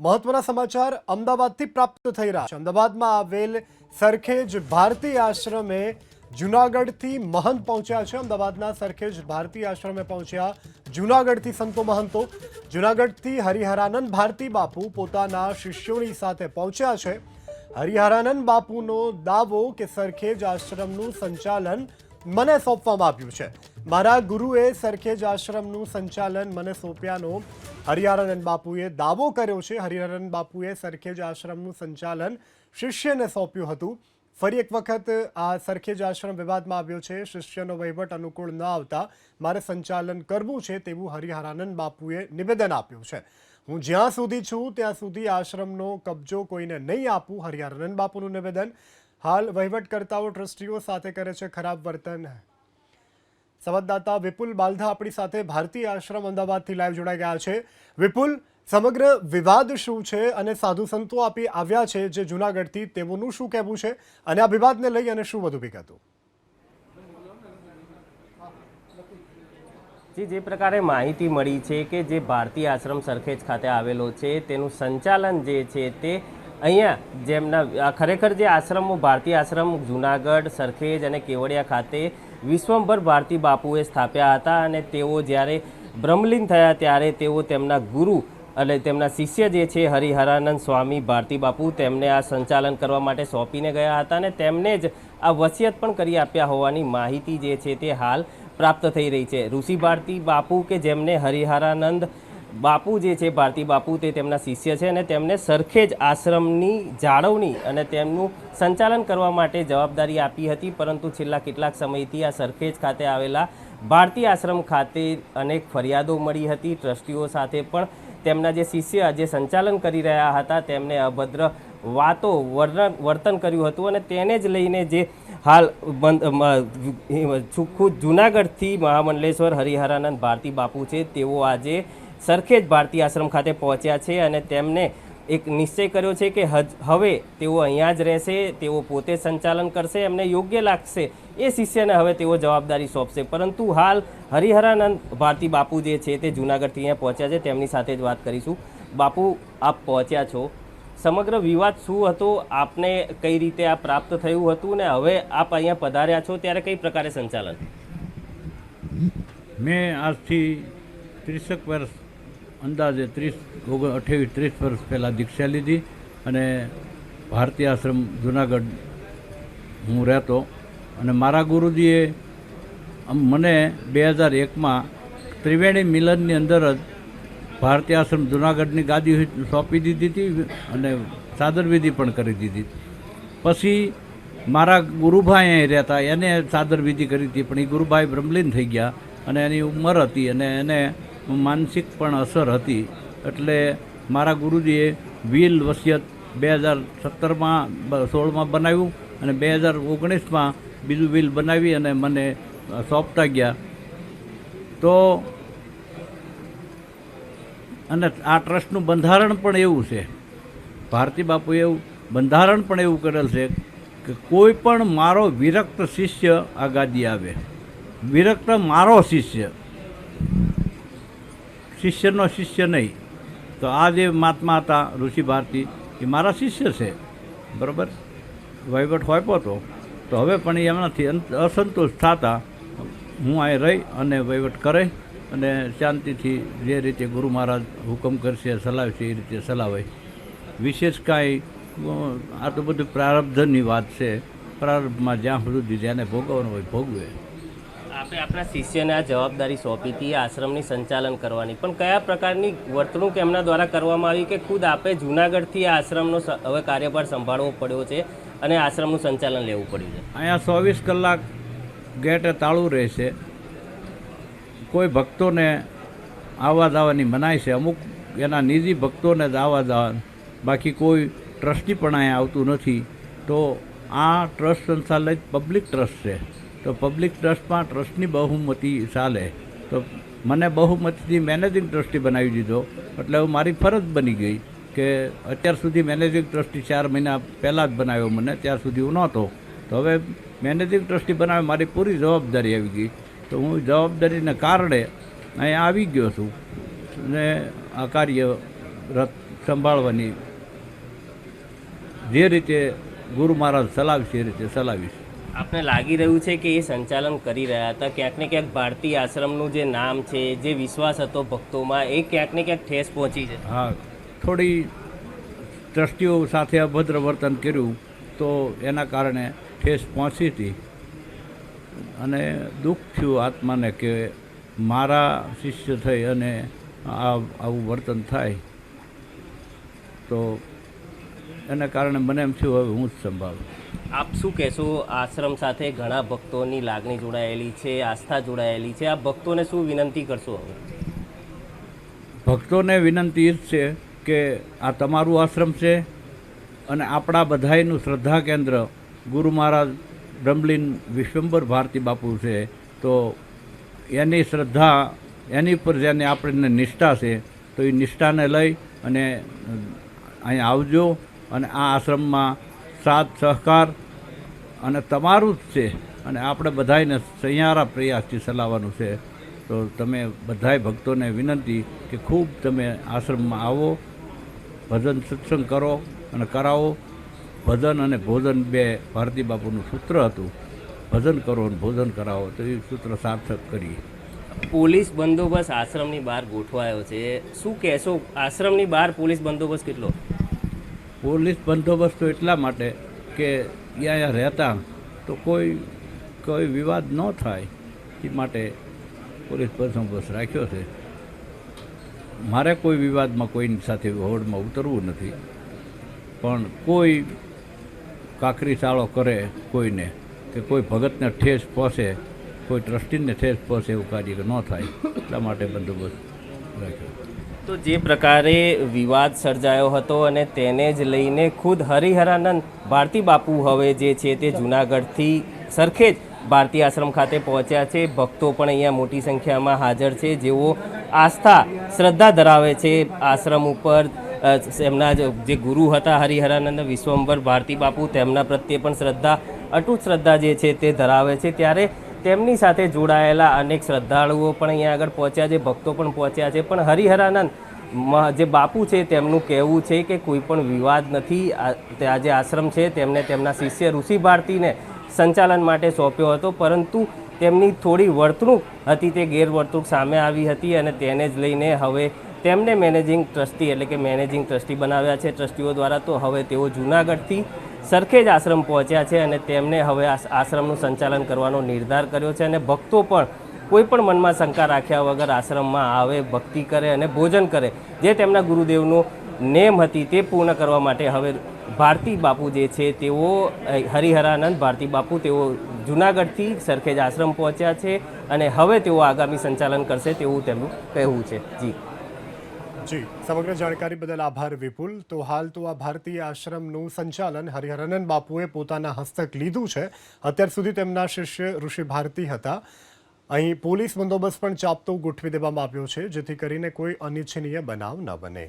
મહત્વના સમાચાર અમદાવાદથી પ્રાપ્ત થઈ રહ્યા છે. અમદાવાદમાં આવેલ સરખેજ ભારતી આશ્રમે જુનાગઢથી મહંત પહોંચ્યા છે. અમદાવાદના સરખેજ ભારતી આશ્રમે પહોંચ્યા જુનાગઢથી સંતો મહંતો. જુનાગઢથી હરિહરાનંદ ભારતી બાપુ પોતાના શિષ્યોની સાથે પહોંચ્યા છે. હરિહરાનંદ બાપુનો દાવો કે સરખેજ આશ્રમનું સંચાલન મને સોંપવામાં આવ્યું છે. મારા ગુરુએ સરખેજ આશ્રમનું સંચાલન મને સોંપ્યાનો હરિહરાનંદ બાપુએ દાવો કર્યો છે. હરિહરાનંદ બાપુએ સરખેજ આશ્રમનું સંચાલન શિષ્યને સોંપ્યું હતું. ફરી એક વખત આ સરખેજ આશ્રમ વિવાદમાં આવ્યો છે. શિષ્યનો વહીવટ અનુકૂળ ન આવતા મારે સંચાલન કરવું છે તેવું હરિહરાનંદ બાપુએ નિવેદન આપ્યું છે. હું જ્યાં સુધી છું, ત્યાં સુધી આશ્રમનો કબજો કોઈને નહીં આપું, હરિહરાનંદ બાપુનું નિવેદન. હાલ વહીવટકર્તાઓ ટ્રસ્ટીઓ સાથે કરે છે ખરાબ વર્તન. સંવાદદાતા વિપુલ બાલધા આપણી સાથે ભારતીય આશ્રમ અમદાવાદથી લાઈવ જોડાઈ ગયા છે. વિપુલ, સમગ્ર વિવાદ શું છે અને સાધુ સંતો આપી આવ્યા છે જે જુનાગઢથી, તેઓનું શું કહેવું છે અને આ વિવાદને લઈ અને શું વધુ વિગતો? જી, જે પ્રકારે માહિતી મળી છે કે જે ભારતીય આશ્રમ સરખેજ ખાતે આવેલો છે, તેનું સંચાલન જે છે તે અહીંયા જેમના ખરેખર જે આશ્રમો, ભારતીય આશ્રમ જુનાગઢ, સરખેજ અને કેવડિયા ખાતે વિશ્વભર ભારતી બાપુએ સ્થાપ્યા હતા અને તેઓ જ્યારે બ્રહ્મલીન થયા ત્યારે તેઓ તેમના ગુરુ અને તેમના શિષ્ય જે છે હરિહરાનંદ સ્વામી ભારતી બાપુ તેમને આ સંચાલન કરવા માટે સોંપીને ગયા હતા અને તેમને જ આ વસિયત પણ કરી આપ્યા હોવાની માહિતી જે છે તે હાલ પ્રાપ્ત થઈ રહી છે. ઋષિ ભારતી બાપુ કે જેમને હરિહરાનંદ બાપુ જે છે, ભારતી બાપુ તે તેમના શિષ્ય છે અને તેમને સરખેજ આશ્રમની જાળવણી અને તેમનું સંચાલન કરવા માટે જવાબદારી આપી હતી. પરંતુ છેલ્લા કેટલાક સમયથી આ સરખેજ ખાતે આવેલા ભારતીય આશ્રમ ખાતે અનેક ફરિયાદો મળી હતી. ટ્રસ્ટીઓ સાથે પણ તેમના જે શિષ્ય જે સંચાલન કરી રહ્યા હતા, તેમને અભદ્ર વાતો વર્ણન વર્તન કર્યું હતું અને તેને જ લઈને જે હાલ ખુદ જુનાગઢથી મહામંડલેશ્વર હરિહરાનંદ ભારતી બાપુ છે, તેઓ આજે સરખેજ ભારતીય આશ્રમ ખાતે પહોંચ્યા છે અને તેમને એક નિશ્ચય કર્યો છે કે હજ- હવે તેઓ અહીંયા જ રહેશે, તેઓ પોતે સંચાલન કરશે, એમને યોગ્ય લાગશે એ શિષ્યને હવે તેઓ જવાબદારી સોંપશે. પરંતુ હાલ હરિહરાનંદ ભારતી બાપુ જે છે તે જુનાગઢથી અહીંયા પહોંચ્યા છે, તેમની સાથે જ વાત કરીશું. બાપુ, આપ પહોંચ્યા છો. સમગ્ર વિવાદ શું હતો? આપને કઈ રીતે આ પ્રાપ્ત થયું હતું ને હવે આપ અહીંયા પધાર્યા છો, ત્યારે કઈ પ્રકારે સંચાલન? મેં આજથી ત્રીસેક વર્ષ અંદાજે ત્રીસ, ઓગણ, અઠ્યાવીસ, ત્રીસ વર્ષ પહેલાં દીક્ષા લીધી અને ભારતીય આશ્રમ જુનાગઢ હું રહેતો અને મારા ગુરુજીએ મને બે હજાર એકમાં ત્રિવેણી મિલનની અંદર જ ભારતીય આશ્રમ જુનાગઢની ગાદી સોંપી દીધી હતી અને સાદરવિધિ પણ કરી દીધી પછી મારા ગુરુભાઈ અહીં રહેતા, એને સાદર વિધિ કરી હતી, પણ એ ગુરુભાઈ બ્રહ્મલીન થઈ ગયા અને એની ઉંમર હતી અને એને માનસિક પણ અસર હતી. એટલે મારા ગુરુજીએ વિલ વસિયત બે હજાર સત્તરમાં સોળમાં બનાવ્યું અને બે હજાર ઓગણીસમાં બીજું વ્હીલ બનાવી અને મને સોંપતા ગયા. તો અને આ ટ્રસ્ટનું બંધારણ પણ એવું છે. ભારતી બાપુએ એવું બંધારણ પણ એવું કરેલ છે કે કોઈ પણ મારો વિરક્ત શિષ્ય આ ગાદી આવે. વિરક્ત મારો શિષ્ય. શિષ્યનો શિષ્ય નહીં. તો આ જે મહાત્મા હતા ઋષિ ભારતી, એ મારા શિષ્ય છે. બરાબર? વહીવટ હોપ્યો હતો તો હવે પણ એમનાથી અસંતોષ થતા. હું અહીં રહી અને વહીવટ કરે અને શાંતિથી જે રીતે ગુરુ મહારાજ હુકમ કરશે ચલાવશે એ રીતે સલાવે વિશેષ કાંઈ આ તો બધું પ્રારબ્ધની વાત છે. પ્રારબ્ધમાં જ્યાં સુધી જેને ભોગવવાનું હોય ભોગવે. આપણે આપણા શિષ્યને આ જવાબદારી સોંપી હતી આશ્રમની સંચાલન કરવાની. પણ કયા પ્રકારની વર્તણૂક એમના દ્વારા કરવામાં આવી કે ખુદ આપે જુનાગઢથી આશ્રમનો હવે કાર્યભાર સંભાળવો પડ્યો છે અને આશ્રમનું સંચાલન લેવું પડ્યું છે? અહીંયા ચોવીસ કલાક ગેટે તાળું રહેશે. કોઈ ભક્તોને આવવા જવાની મનાય છે. અમુક એના નિજી ભક્તોને જ આવવા જવા, બાકી કોઈ ટ્રસ્ટી પણ અહીંયા આવતું નથી. તો આ ટ્રસ્ટ સંચાલિત પબ્લિક ટ્રસ્ટ છે. તો પબ્લિક ટ્રસ્ટમાં ટ્રસ્ટની બહુમતી ચાલે. તો મને બહુમતીથી મેનેજિંગ ટ્રસ્ટી બનાવી દીધો. એટલે હું મારી ફરજ બની ગઈ કે અત્યાર સુધી મેનેજિંગ ટ્રસ્ટી ચાર મહિના પહેલાં જ બનાવ્યો મને, ત્યાર સુધી હું નહોતો. તો હવે મેનેજિંગ ટ્રસ્ટી બનાવે મારી પૂરી જવાબદારી આવી ગઈ. તો હું જવાબદારીને કારણે અહીંયા આવી ગયો છું અને આ કાર્ય રથ સંભાળવાની જે રીતે ગુરુ મહારાજ ચલાવશે એ રીતે ચલાવીશ. આપને લાગી રહ્યું છે કે એ સંચાલન કરી રહ્યા હતા? ક્યાંક ને ક્યાંક ભારતીય આશ્રમનું જે નામ છે, જે વિશ્વાસ હતો ભક્તોમાં, એ ક્યાંક ને ક્યાંક ઠેસ પહોંચી છે. હા, થોડી ટ્રસ્ટીઓ સાથે અભદ્ર વર્તન કર્યું તો એના કારણે ઠેસ પહોંચી હતી. અને દુઃખ થયું આત્માને કે મારા શિષ્ય થઈ અને આ, આવું વર્તન થાય. તો એના કારણે મને એમ થયું, હવે હું જ સંભાળું. આપ શું કહેશો? આશ્રમ સાથે ઘણા ભક્તોની લાગણી જોડાયેલી છે, આસ્થા જોડાયેલી છે. આ ભક્તોને શું વિનંતી કરશો હવે? ભક્તોને વિનંતી એ જ છે કે આ તમારું આશ્રમ છે અને આપણા બધાયનું શ્રદ્ધા કેન્દ્ર ગુરુ મહારાજ બ્રહ્મલીન વિશ્વંભર ભારતી બાપુ છે. તો એની શ્રદ્ધા, એની પર જેને આપણને નિષ્ઠા છે. તો એ નિષ્ઠાને લઈ અને અહીં આવજો અને આ આશ્રમમાં સાથ, સહકાર અને તમારું જ છે. અને આપણે બધાયને સહિયારા પ્રયાસથી ચલાવવાનું છે. તો તમે બધાય ભક્તોને વિનંતી કે ખૂબ તમે આશ્રમમાં આવો, ભજન સત્સંગ કરો અને કરાવો. ભજન અને ભોજન બે ભારતી બાપુનું સૂત્ર હતું. ભજન કરો અને ભોજન કરાવો. તો એ સૂત્ર સાર્થક કરીએ. પોલીસ બંદોબસ્ત આશ્રમની બહાર ગોઠવાયો છે. શું કહેશો? આશ્રમની બહાર પોલીસ બંદોબસ્ત કેટલો? પોલીસ બંદોબસ્ત એટલા માટે કે અહીંયા રહેતા તો કોઈ કોઈ વિવાદ ન થાય એ માટે પોલીસ બંદોબસ્ત રાખ્યો છે. મારે કોઈ વિવાદમાં કોઈની સાથે હોડમાં ઉતરવું નથી. પણ કોઈ કાકરી ચાળો કરે કોઈને કે કોઈ ભગતને ઠેસ પહોંચે કોઈ ટ્રસ્ટીને ઠેસ પહોંચે એવું કાર્ય ન થાય. એટલા માટે બંદોબસ્ત રાખ્યો. તો જે પ્રકારે વિવાદ સર્જાયો હતો અને તેને જ લઈને ખુદ હરિહરાનંદ, ભારતી બાપુ હવે જે છે તે જૂનાગઢથી સરખેજ ભારતી આશ્રમ ખાતે પહોંચ્યા છે. ભક્તો પણ અહીંયા મોટી સંખ્યામાં હાજર છે. જેઓ આસ્થા, શ્રદ્ધા ધરાવે છે આશ્રમ ઉપર. એમના જે ગુરુ હતા હરિહરાનંદ, વિશ્વંભર ભારતી બાપુ, તેમના પ્રત્યે પણ શ્રદ્ધા, અટૂટ શ્રદ્ધા જે છે તે ધરાવે છે. ત્યારે તેમની સાથે જોડાયેલા અનેક શ્રદ્ધાળુઓ પણ અહીંયા આગળ પહોંચ્યા છે, ભક્તો પણ પહોંચ્યા છે, પણ હરિહરાનંદ જે બાપુ છે તેમનું કહેવું છે કે કોઈ પણ વિવાદ નથી. આ જે આશ્રમ છે, તેમને તેમના શિષ્ય ઋષિ ભારતીને સંચાલન માટે સોંપ્યો હતો, પરંતુ તેમની થોડી વર્તણૂક હતી, તે ગેરવર્તણૂક સામે આવી હતી અને તેને જ લઈને હવે તેમને મેનેજિંગ ટ્રસ્ટી એટલે કે મેનેજિંગ ટ્રસ્ટી બનાવ્યા છે. ટ્રસ્ટીઓ દ્વારા તો હવે તેઓ જૂનાગઢથી સરખેજ આશ્રમ પહોંચ્યા છે અને તેમને હવે આશ્રમનું સંચાલન કરવાનો નિર્ધાર કર્યો છે અને ભક્તો પણ કોઈ પણ મનમાં શંકા રાખ્યા વગર આશ્રમમાં આવે, ભક્તિ કરે અને ભોજન કરે. જે તેમના ગુરુદેવનો નેમ હતી તે પૂર્ણ કરવા માટે હવે ભારતી બાપુ જે છે તેઓ હરિહરાનંદ ભારતી બાપુ તેઓ જૂનાગઢથી સરખેજ આશ્રમ પહોંચ્યા છે અને હવે તેઓ આગામી સંચાલન કરશે તેવું તેમનું કહેવું છે. જી. જી, સમગ્ર જાણકારી બદલ આભાર વિપુલ. તો હાલ તો આ ભારતીય આશ્રમનું સંચાલન હરિહરનન બાપુએ પોતાના હસ્તક લીધું છે. અત્યાર સુધી તેમના શિષ્ય ઋષિ ભારતી હતા. અહીં પોલીસ બંદોબસ્ત પણ ચાપતો ગોઠવી દેવામાં આવ્યો છે, જેથી કરીને કોઈ અનિચ્છનીય બનાવ ન બને.